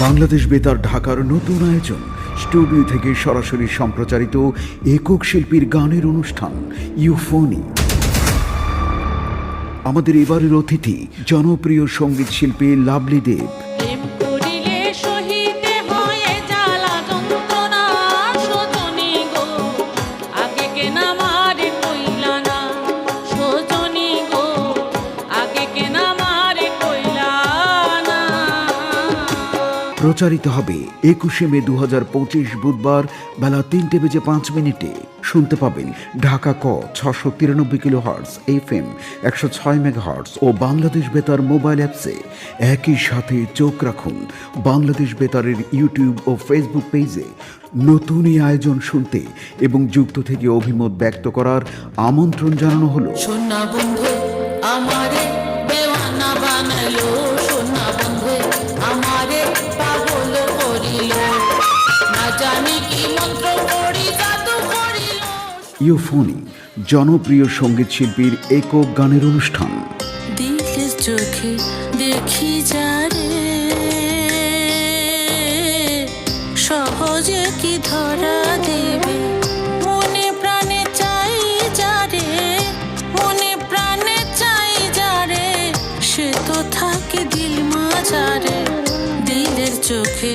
বাংলাদেশ বেতার ঢাকার নতুন আয়োজন। স্টুডিও থেকে সরাসরি সম্প্রচারিত একক শিল্পীর গানের অনুষ্ঠান, ইউফোনি। আমাদের এবারের অতিথি, জনপ্রিয় সংগীত শিল্পী লাভলি দেব। প্রচারিত হবে। একুশে মে দু হাজার পঁচিশ বুধবার বেলা তিনটে বেজে পাঁচ মিনিটে। শুনতে পাবেন ঢাকা ক, ছশো তিরানব্বই কিলো হার্টস এফ এম একশো ছয় মেগা হার্টস ও বাংলাদেশ বেতার মোবাইল অ্যাপসে। একই সাথে চোখ রাখুন বাংলাদেশ বেতারের ইউটিউব ও ফেসবুক পেজে। নতুন এই আয়োজন শুনতে এবং যুক্ত থেকে অভিমত ব্যক্ত করার আমন্ত্রণ জানানো হলো। বন্ধু, আমারে বানালো। ইউফোনি, জনপ্রিয় সংগীত শিল্পীর একক গানের অনুষ্ঠান। চোখে দেখি যারে, সহজে কি ধরা দেবে? মনে প্রাণে চাই যারে, মনে প্রাণে চাই যারে, সে তো থাকে দিল মাঝারে। দিলের চোখে